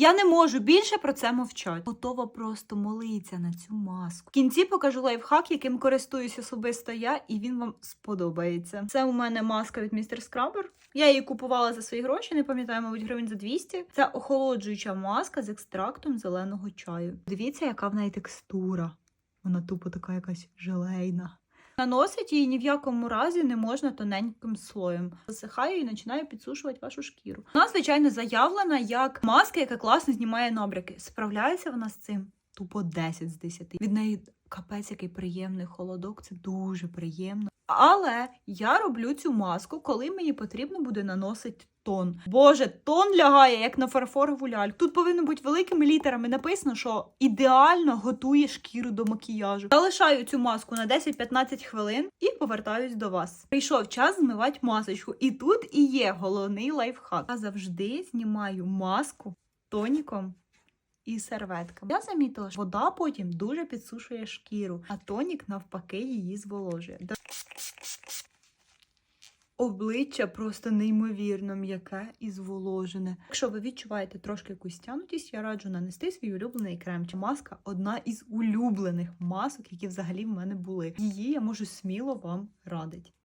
Я не можу більше про це мовчати. Готова просто молитися на цю маску. В кінці покажу лайфхак, яким користуюсь особисто я, і він вам сподобається. Це у мене маска від містер Скрабер. Я її купувала за свої гроші, не пам'ятаю, мабуть, гривень за 200. Це охолоджуюча маска з екстрактом зеленого чаю. Дивіться, яка в неї текстура. Вона тупо така якась желейна. Наносить її ні в якому разі не можна тоненьким слоєм. Засихаю і починаю підсушувати вашу шкіру. Вона, звичайно, заявлена як маска, яка класно знімає набряки. Справляється вона з цим тупо 10 з 10. Від неї капець який приємний холодок, це дуже приємно. Але я роблю цю маску, коли мені потрібно буде наносити тон. Боже, тон лягає як на фарфорову ляльку. Тут повинно бути великими літерами написано, що ідеально готує шкіру до макіяжу. Залишаю цю маску на 10-15 хвилин і повертаюсь до вас. Прийшов час змивати масочку, і тут і є головний лайфхак. Я завжди знімаю маску тоніком і серветками. Я замітила, що вода потім дуже підсушує шкіру, а тонік навпаки її зволожує. Обличчя просто неймовірно м'яке і зволожене. Якщо ви відчуваєте трошки якусь стянутість, я раджу нанести свій улюблений крем. Чи маска одна із улюблених масок, які взагалі в мене були. Її я можу сміло вам радити.